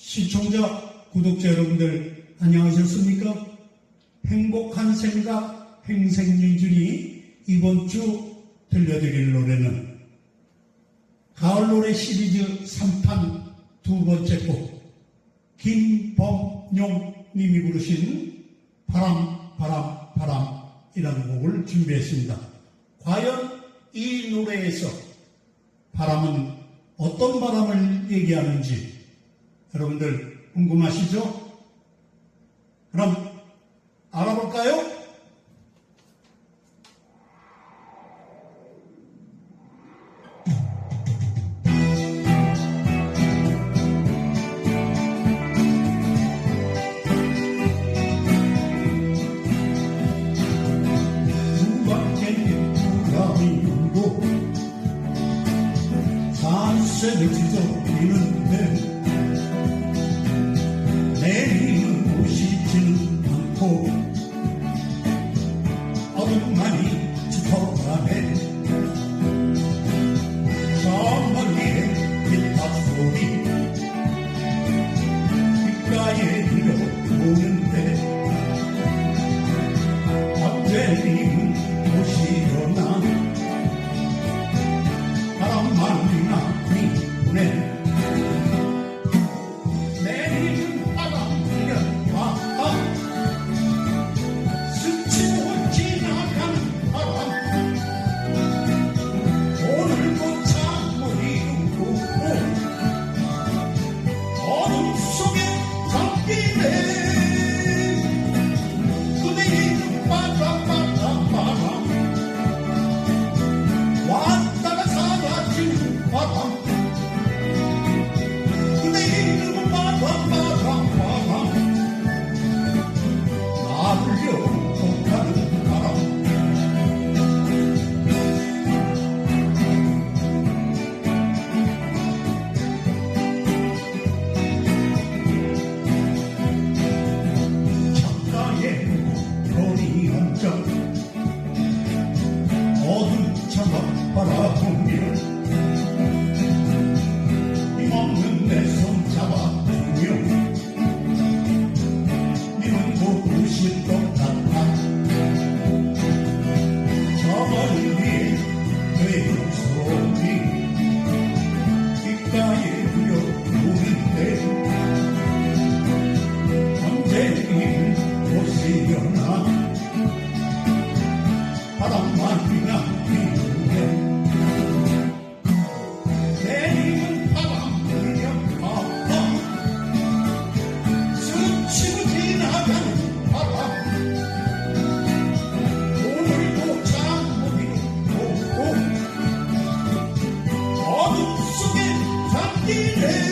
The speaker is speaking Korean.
시청자, 구독자 여러분들 안녕하셨습니까? 행복한 생각 행생민준이 이번 주 들려드릴 노래는 가을 노래 시리즈 3판 두 번째 곡 김범용 님이 부르신 바람 바람 바람이라는 곡을 준비했습니다. 과연 이 노래에서 바람은 어떤 바람을 얘기하는지 여러분들 궁금하시죠? 그럼 알아볼까요? 산새를 찢어지는데 should go. 이